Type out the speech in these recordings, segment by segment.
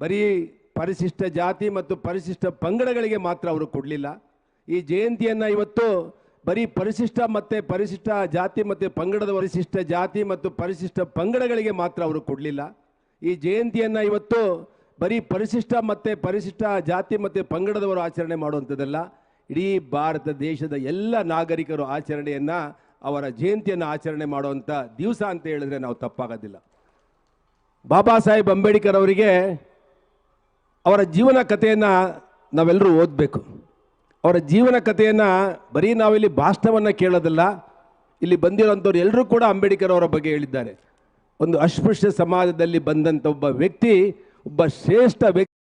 ಬರೀ ಪರಿಶಿಷ್ಟ ಜಾತಿ ಮತ್ತು ಪರಿಶಿಷ್ಟ ಪಂಗಡಗಳಿಗೆ ಮಾತ್ರ ಅವರು ಕೊಡಲಿಲ್ಲ. ಈ ಜಯಂತಿಯನ್ನು ಇವತ್ತು ಬರೀ ಪರಿಶಿಷ್ಟ ಮತ್ತು ಪರಿಶಿಷ್ಟ ಜಾತಿ ಮತ್ತು ಪಂಗಡದ ಪರಿಶಿಷ್ಟ ಜಾತಿ ಮತ್ತು ಪರಿಶಿಷ್ಟ ಪಂಗಡಗಳಿಗೆ ಮಾತ್ರ ಅವರು ಕೊಡಲಿಲ್ಲ. ಈ ಜಯಂತಿಯನ್ನು ಇವತ್ತು ಬರೀ ಪರಿಶಿಷ್ಟ ಮತ್ತು ಪರಿಶಿಷ್ಟ ಜಾತಿ ಮತ್ತು ಪಂಗಡದವರು ಆಚರಣೆ ಮಾಡುವಂಥದ್ದಲ್ಲ. ಇಡೀ ಭಾರತ ದೇಶದ ಎಲ್ಲ ನಾಗರಿಕರು ಆಚರಣೆಯನ್ನು, ಅವರ ಜಯಂತಿಯನ್ನು ಆಚರಣೆ ಮಾಡುವಂಥ ದಿವಸ ಅಂತ ಹೇಳಿದ್ರೆ ನಾವು ತಪ್ಪಾಗೋದಿಲ್ಲ. ಬಾಬಾ ಸಾಹೇಬ್ ಅಂಬೇಡ್ಕರ್ ಅವರಿಗೆ ಅವರ ಜೀವನ ಕಥೆಯನ್ನು ನಾವೆಲ್ಲರೂ ಓದಬೇಕು. ಅವರ ಜೀವನ ಕಥೆಯನ್ನು ಬರೀ ನಾವಿಲ್ಲಿ ಭಾಷಣವನ್ನು ಕೇಳೋದಲ್ಲ, ಇಲ್ಲಿ ಬಂದಿರೋಂಥವ್ರು ಎಲ್ಲರೂ ಕೂಡ ಅಂಬೇಡ್ಕರ್ ಅವರ ಬಗ್ಗೆ ಹೇಳಿದ್ದಾರೆ. ಒಂದು ಅಸ್ಪೃಶ್ಯ ಸಮಾಜದಲ್ಲಿ ಬಂದಂಥ ಒಬ್ಬ ವ್ಯಕ್ತಿ, ಒಬ್ಬ ಶ್ರೇಷ್ಠ ವ್ಯಕ್ತಿ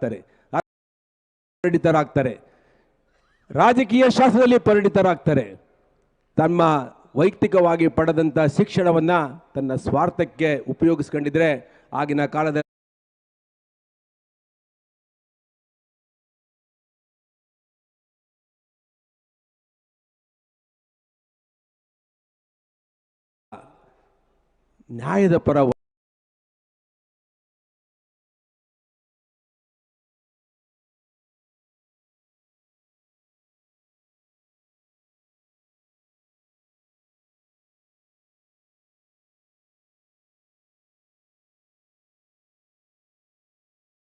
ಆಗ್ತಾರೆ. ಪರಿಣಿತರಾಗ್ತಾರೆ ರಾಜಕೀಯ ಶಾಸ್ತ್ರದಲ್ಲಿ ಪರಿಣಿತರಾಗ್ತಾರೆ ತಮ್ಮ ವೈಯಕ್ತಿಕವಾಗಿ ಪಡೆದಂತ ಶಿಕ್ಷಣವನ್ನ ತನ್ನ ಸ್ವಾರ್ಥಕ್ಕೆ ಉಪಯೋಗಿಸ್ಕೊಂಡಿದ್ರೆ ಆಗಿನ ಕಾಲದ ನ್ಯಾಯದ ಪರ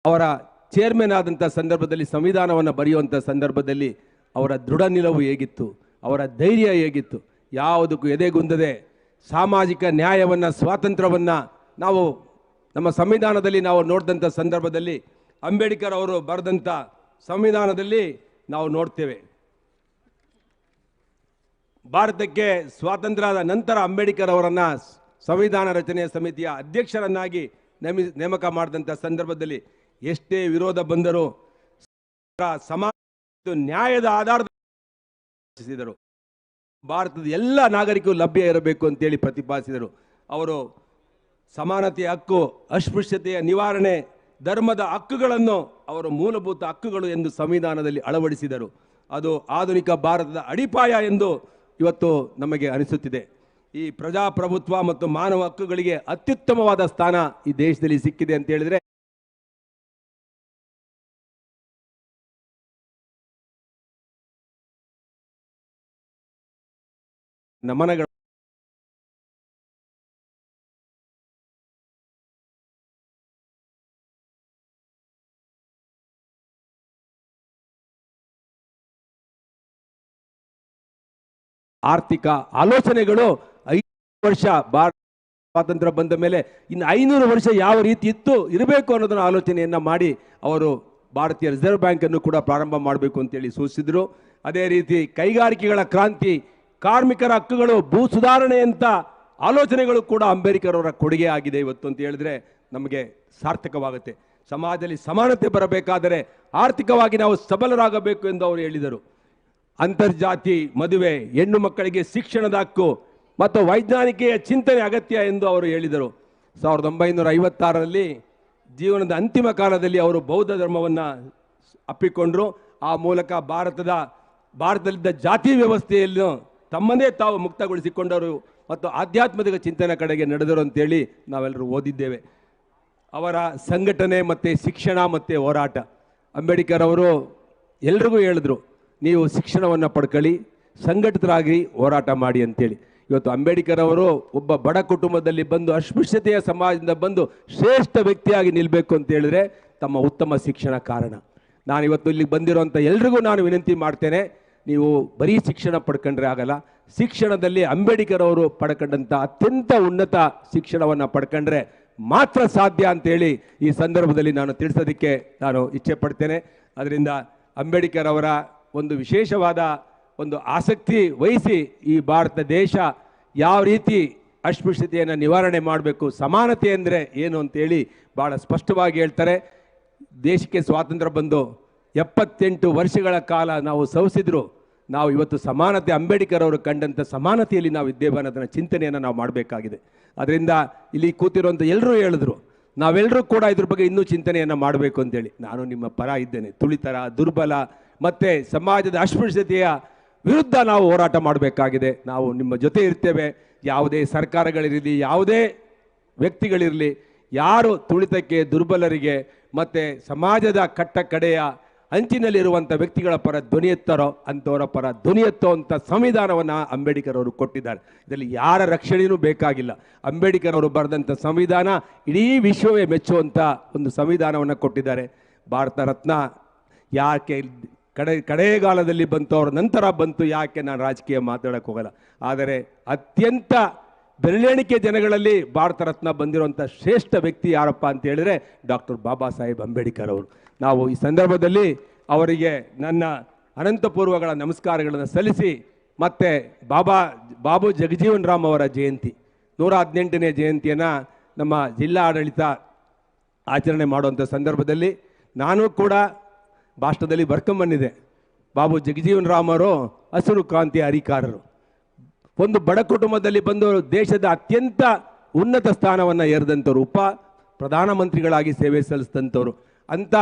ಅವರ ಚೇರ್ಮನ್ ಆದಂಥ ಸಂದರ್ಭದಲ್ಲಿ, ಸಂವಿಧಾನವನ್ನು ಬರೆಯುವಂಥ ಸಂದರ್ಭದಲ್ಲಿ ಅವರ ದೃಢ ನಿಲುವು ಹೇಗಿತ್ತು, ಅವರ ಧೈರ್ಯ ಹೇಗಿತ್ತು, ಯಾವುದಕ್ಕೂ ಎದೆಗುಂದದೆ ಸಾಮಾಜಿಕ ನ್ಯಾಯವನ್ನು, ಸ್ವಾತಂತ್ರ್ಯವನ್ನು ನಾವು ನಮ್ಮ ಸಂವಿಧಾನದಲ್ಲಿ ನಾವು ನೋಡಿದಂಥ ಸಂದರ್ಭದಲ್ಲಿ ಅಂಬೇಡ್ಕರ್ ಅವರು ಬರೆದಂಥ ಸಂವಿಧಾನದಲ್ಲಿ ನಾವು ನೋಡ್ತೇವೆ. ಭಾರತಕ್ಕೆ ಸ್ವಾತಂತ್ರ್ಯದ ನಂತರ ಅಂಬೇಡ್ಕರ್ ಅವರನ್ನು ಸಂವಿಧಾನ ರಚನೆಯ ಸಮಿತಿಯ ಅಧ್ಯಕ್ಷರನ್ನಾಗಿ ನೇಮಿ ನೇಮಕ ಮಾಡಿದಂಥ ಸಂದರ್ಭದಲ್ಲಿ ಎಷ್ಟೇ ವಿರೋಧ ಬಂದರೂ ಸಮಾಜ ನ್ಯಾಯದ ಆಧಾರದ ಭಾರತದ ಎಲ್ಲ ನಾಗರಿಕರು ಲಭ್ಯ ಇರಬೇಕು ಅಂತೇಳಿ ಪ್ರತಿಪಾದಿಸಿದರು. ಅವರು ಸಮಾನತೆಯ ಹಕ್ಕು, ಅಸ್ಪೃಶ್ಯತೆಯ ನಿವಾರಣೆ, ಧರ್ಮದ ಹಕ್ಕುಗಳನ್ನು ಅವರು ಮೂಲಭೂತ ಹಕ್ಕುಗಳು ಎಂದು ಸಂವಿಧಾನದಲ್ಲಿ ಅಳವಡಿಸಿದರು. ಅದು ಆಧುನಿಕ ಭಾರತದ ಅಡಿಪಾಯ ಎಂದು ಇವತ್ತು ನಮಗೆ ಅನಿಸುತ್ತಿದೆ. ಈ ಪ್ರಜಾಪ್ರಭುತ್ವ ಮತ್ತು ಮಾನವ ಹಕ್ಕುಗಳಿಗೆ ಅತ್ಯುತ್ತಮವಾದ ಸ್ಥಾನ ಈ ದೇಶದಲ್ಲಿ ಸಿಕ್ಕಿದೆ ಅಂತ ಹೇಳಿದ್ರೆ ನಮನಗಳು ಆರ್ಥಿಕ ಆಲೋಚನೆಗಳು ಐದು ವರ್ಷ ಭಾರತ ಸ್ವಾತಂತ್ರ್ಯ ಬಂದ ಮೇಲೆ ಇನ್ನು ಐನೂರು ವರ್ಷ ಯಾವ ರೀತಿ ಇತ್ತು ಇರಬೇಕು ಅನ್ನೋದನ್ನ ಆಲೋಚನೆಯನ್ನ ಮಾಡಿ ಅವರು ಭಾರತೀಯ ರಿಸರ್ವ್ ಬ್ಯಾಂಕನ್ನು ಕೂಡ ಪ್ರಾರಂಭ ಮಾಡಬೇಕು ಅಂತೇಳಿ ಸೂಚಿಸಿದರು. ಅದೇ ರೀತಿ ಕೈಗಾರಿಕೆಗಳ ಕ್ರಾಂತಿ ಕಾರ್ಮಿಕರ ಹಕ್ಕುಗಳು ಭೂ ಸುಧಾರಣೆಯಂತ ಆಲೋಚನೆಗಳು ಕೂಡ ಅಂಬೇಡ್ಕರ್ ಅವರ ಕೊಡುಗೆ ಆಗಿದೆ ಇವತ್ತು ಅಂತ ಹೇಳಿದ್ರೆ ನಮಗೆ ಸಾರ್ಥಕವಾಗುತ್ತೆ. ಸಮಾಜದಲ್ಲಿ ಸಮಾನತೆ ಬರಬೇಕಾದರೆ ಆರ್ಥಿಕವಾಗಿ ನಾವು ಸಬಲರಾಗಬೇಕು ಎಂದು ಅವರು ಹೇಳಿದರು. ಅಂತರ್ಜಾತಿ, ಮದುವೆ, ಹೆಣ್ಣು ಮಕ್ಕಳಿಗೆ ಶಿಕ್ಷಣದ ಹಕ್ಕು ಮತ್ತು ವೈಜ್ಞಾನಿಕೆಯ ಚಿಂತನೆ ಅಗತ್ಯ ಎಂದು ಅವರು ಹೇಳಿದರು. ಸಾವಿರದ ಒಂಬೈನೂರ ಐವತ್ತಾರರಲ್ಲಿ ಜೀವನದ ಅಂತಿಮ ಕಾಲದಲ್ಲಿ ಅವರು ಬೌದ್ಧ ಧರ್ಮವನ್ನು ಅಪ್ಪಿಕೊಂಡರು. ಆ ಮೂಲಕ ಭಾರತದ, ಭಾರತದಲ್ಲಿದ್ದ ಜಾತಿ ವ್ಯವಸ್ಥೆಯನ್ನು ತಮ್ಮನ್ನೇ ತಾವು ಮುಕ್ತಗೊಳಿಸಿಕೊಂಡರು ಮತ್ತು ಆಧ್ಯಾತ್ಮಿಕ ಚಿಂತನೆ ಕಡೆಗೆ ನಡೆದರು ಅಂತೇಳಿ ನಾವೆಲ್ಲರೂ ಓದಿದ್ದೇವೆ. ಅವರ ಸಂಘಟನೆ ಮತ್ತು ಶಿಕ್ಷಣ ಮತ್ತು ಹೋರಾಟ. ಅಂಬೇಡ್ಕರ್ ಅವರು ಎಲ್ರಿಗೂ ಹೇಳಿದ್ರು, ನೀವು ಶಿಕ್ಷಣವನ್ನು ಪಡ್ಕೊಳ್ಳಿ, ಸಂಘಟಿತರಾಗಿ ಹೋರಾಟ ಮಾಡಿ ಅಂತೇಳಿ. ಇವತ್ತು ಅಂಬೇಡ್ಕರ್ ಅವರು ಒಬ್ಬ ಬಡ ಕುಟುಂಬದಲ್ಲಿ ಬಂದು ಅಸ್ಪೃಶ್ಯತೆಯ ಸಮಾಜದಿಂದ ಬಂದು ಶ್ರೇಷ್ಠ ವ್ಯಕ್ತಿಯಾಗಿ ನಿಲ್ಲಬೇಕು ಅಂತ ಹೇಳಿದ್ರೆ ತಮ್ಮ ಉತ್ತಮ ಶಿಕ್ಷಣ ಕಾರಣ. ನಾನು ಇವತ್ತು ಇಲ್ಲಿಗೆ ಬಂದಿರುವಂಥ ಎಲ್ರಿಗೂ ನಾನು ವಿನಂತಿ ಮಾಡ್ತೇನೆ ನೀವು ಬರೀ ಶಿಕ್ಷಣ ಪಡ್ಕೊಂಡ್ರೆ ಆಗಲ್ಲ, ಶಿಕ್ಷಣದಲ್ಲಿ ಅಂಬೇಡ್ಕರ್ ಅವರು ಪಡ್ಕೊಂಡಂಥ ಅತ್ಯಂತ ಉನ್ನತ ಶಿಕ್ಷಣವನ್ನು ಪಡ್ಕೊಂಡ್ರೆ ಮಾತ್ರ ಸಾಧ್ಯ ಅಂತೇಳಿ ಈ ಸಂದರ್ಭದಲ್ಲಿ ನಾನು ತಿಳಿಸೋದಕ್ಕೆ ನಾನು ಇಚ್ಛೆ ಪಡ್ತೇನೆ. ಅದರಿಂದ ಅಂಬೇಡ್ಕರ್ ಅವರ ಒಂದು ವಿಶೇಷವಾದ ಒಂದು ಆಸಕ್ತಿ ವಹಿಸಿ ಈ ಭಾರತ ದೇಶ ಯಾವ ರೀತಿ ಅಸ್ಪೃಶ್ಯತೆಯನ್ನು ನಿವಾರಣೆ ಮಾಡಬೇಕು, ಸಮಾನತೆ ಅಂದರೆ ಏನು ಅಂತೇಳಿ ಭಾಳ ಸ್ಪಷ್ಟವಾಗಿ ಹೇಳ್ತಾರೆ. ದೇಶಕ್ಕೆ ಸ್ವಾತಂತ್ರ್ಯ ಬಂದು ಎಪ್ಪತ್ತೆಂಟು ವರ್ಷಗಳ ಕಾಲ ನಾವು ಸವಿಸಿದ್ರು ನಾವು ಇವತ್ತು ಸಮಾನತೆ ಅಂಬೇಡ್ಕರ್ ಅವರು ಕಂಡಂಥ ಸಮಾನತೆಯಲ್ಲಿ ನಾವು ಇದ್ದೇವೆ ಅನ್ನೋದನ್ನ ಚಿಂತನೆಯನ್ನು ನಾವು ಮಾಡಬೇಕಾಗಿದೆ. ಅದರಿಂದ ಇಲ್ಲಿ ಕೂತಿರುವಂಥ ಎಲ್ಲರೂ ಹೇಳಿದ್ರು ನಾವೆಲ್ಲರೂ ಕೂಡ ಇದ್ರ ಬಗ್ಗೆ ಇನ್ನೂ ಚಿಂತನೆಯನ್ನು ಮಾಡಬೇಕು ಅಂತೇಳಿ. ನಾನು ನಿಮ್ಮ ಪರ ಇದ್ದೇನೆ. ತುಳಿತರ, ದುರ್ಬಲ ಮತ್ತು ಸಮಾಜದ ಅಸ್ಪೃಶ್ಯತೆಯ ವಿರುದ್ಧ ನಾವು ಹೋರಾಟ ಮಾಡಬೇಕಾಗಿದೆ. ನಾವು ನಿಮ್ಮ ಜೊತೆ ಇರ್ತೇವೆ. ಯಾವುದೇ ಸರ್ಕಾರಗಳಿರಲಿ, ಯಾವುದೇ ವ್ಯಕ್ತಿಗಳಿರಲಿ, ಯಾರು ತುಳಿತಕ್ಕೆ, ದುರ್ಬಲರಿಗೆ ಮತ್ತು ಸಮಾಜದ ಕಟ್ಟ ಕಡೆಯ ಅಂಚಿನಲ್ಲಿರುವಂಥ ವ್ಯಕ್ತಿಗಳ ಪರ ಧ್ವನಿ ಎತ್ತರೋ, ಅಂಥವರ ಪರ ಧ್ವನಿ ಎತ್ತೋ ಅಂಥ ಸಂವಿಧಾನವನ್ನು ಅಂಬೇಡ್ಕರ್ ಅವರು ಕೊಟ್ಟಿದ್ದಾರೆ. ಇದರಲ್ಲಿ ಯಾರ ರಕ್ಷಣೆಯೂ ಬೇಕಾಗಿಲ್ಲ. ಅಂಬೇಡ್ಕರ್ ಅವರು ಬರೆದಂಥ ಸಂವಿಧಾನ ಇಡೀ ವಿಶ್ವವೇ ಮೆಚ್ಚುವಂಥ ಒಂದು ಸಂವಿಧಾನವನ್ನು ಕೊಟ್ಟಿದ್ದಾರೆ. ಭಾರತ ರತ್ನ ಯಾಕೆ ಕಡೆ, ಕಡೆಗಾಲದಲ್ಲಿ ಬಂತು, ಅವ್ರ ನಂತರ ಬಂತು, ಯಾಕೆ ನಾನು ರಾಜಕೀಯ ಮಾತಾಡಕ್ಕೆ ಹೋಗಲ್ಲ? ಆದರೆ ಅತ್ಯಂತ ಬೆರಳೆಣಿಕೆ ಜನಗಳಲ್ಲಿ ಭಾರತ ರತ್ನ ಬಂದಿರುವಂಥ ಶ್ರೇಷ್ಠ ವ್ಯಕ್ತಿ ಯಾರಪ್ಪ ಅಂತ ಹೇಳಿದ್ರೆ ಡಾಕ್ಟರ್ ಬಾಬಾ ಸಾಹೇಬ್ ಅಂಬೇಡ್ಕರ್ ಅವರು. ನಾವು ಈ ಸಂದರ್ಭದಲ್ಲಿ ಅವರಿಗೆ ನನ್ನ ಅನಂತಪೂರ್ವಗಳ ನಮಸ್ಕಾರಗಳನ್ನು ಸಲ್ಲಿಸಿ, ಮತ್ತೆ ಬಾಬಾ, ಬಾಬು ಜಗಜೀವನ್ ರಾಮ್ ಅವರ ಜಯಂತಿ ನೂರ ಹದಿನೆಂಟನೇ ಜಯಂತಿಯನ್ನು ನಮ್ಮ ಜಿಲ್ಲಾ ಆಡಳಿತ ಆಚರಣೆ ಮಾಡುವಂಥ ಸಂದರ್ಭದಲ್ಲಿ ನಾನು ಕೂಡ ಭಾಷಣದಲ್ಲಿ ಬರ್ಕೊಂಬಂದಿದೆ ಬಾಬು ಜಗಜೀವನ್ ರಾಮ್ ಅವರು ಹಸಿರು ಕ್ರಾಂತಿ ಹರಿಕಾರರು. ಒಂದು ಬಡ ಕುಟುಂಬದಲ್ಲಿ ಬಂದು ದೇಶದ ಅತ್ಯಂತ ಉನ್ನತ ಸ್ಥಾನವನ್ನು ಏರಿದಂಥವ್ರು ಉಪ ಪ್ರಧಾನಮಂತ್ರಿಗಳಾಗಿ ಸೇವೆ ಸಲ್ಲಿಸಿದಂಥವ್ರು ಅಂತ